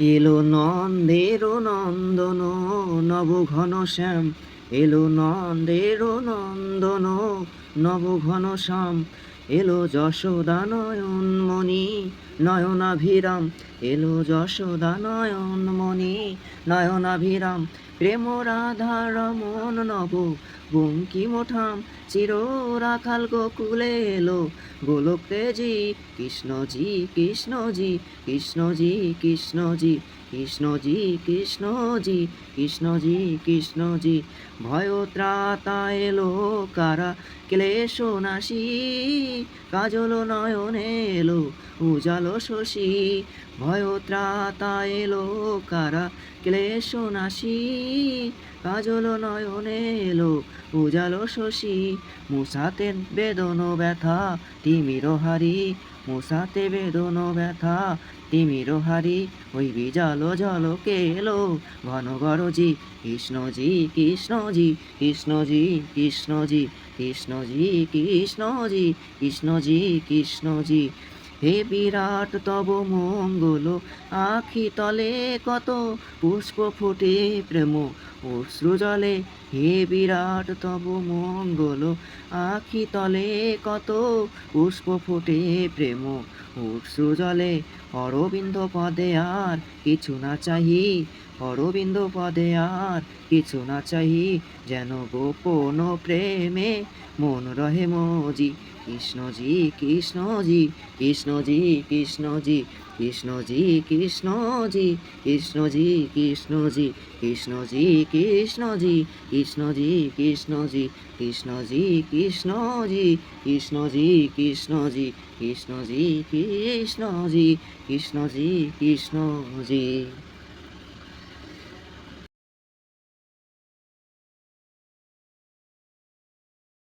এলো নন্দের নন্দন নব ঘন শ্যাম। এলো নন্দের নন্দন নব ঘন শ্যাম। এলো যশোদা নয়ন মণি নয়নাভিরাম। এলো যশোদা নয়ন মণি নয়নাভিরাম। প্রেম, রাধা, রমন, নব বঙ্কিমঠাম চির রাখাল গোকুলে এলো। গোলক তেজি কৃষ্ণজি কৃষ্ণজি কৃষ্ণজি কৃষ্ণজি কৃষ্ণজি কৃষ্ণজি কৃষ্ণজি কৃষ্ণজি ভয় ত্রাতা এলো কারা? ক্লেশ নাশি, কাজল নয়নে এলো, উজালো শশী। ভয় ত্রাতা এলো কারা? ক্লেশ নাশি কাজল নয়নে এলো, উজালো শশী। মুসাতে বেদন ব্যথা, তিমির হারি। মুসাতে বেদন ব্যথা, তিমির হারি। ওই বিজালো জলকে এলো, ঘন গরজি, কৃষ্ণজি কৃষ্ণজি কৃষ্ণজি কৃষ্ণজি কৃষ্ণজি কৃষ্ণজি কৃষ্ণজি কৃষ্ণজি। হে বিরাট, তব মঙ্গল। আখি তলে কত পুষ্প ফুটে প্রেম। অশ্রু জলে হে বিরাট, তব মঙ্গল। আখি তলে কত পুষ্প ফুটে প্রেম। অশ্রু জলে অরবিন্দ পদে আর কিছু না চাহি, অরবিন্দ পদে আর কিছু না চাহি, যেন গোপন প্রেমে মন রহে মজি, কৃষ্ণজি কৃষ্ণজি কৃষ্ণজি কৃষ্ণজি কৃষ্ণজি কৃষ্ণজি কৃষ্ণজি কৃষ্ণজি কৃষ্ণজি কৃষ্ণজি কৃষ্ণজি কৃষ্ণজি কৃষ্ণজি কৃষ্ণজি কৃষ্ণজি কৃষ্ণজি কৃষ্ণজি কৃষ্ণজি কৃষ্ণজি কৃষ্ণজি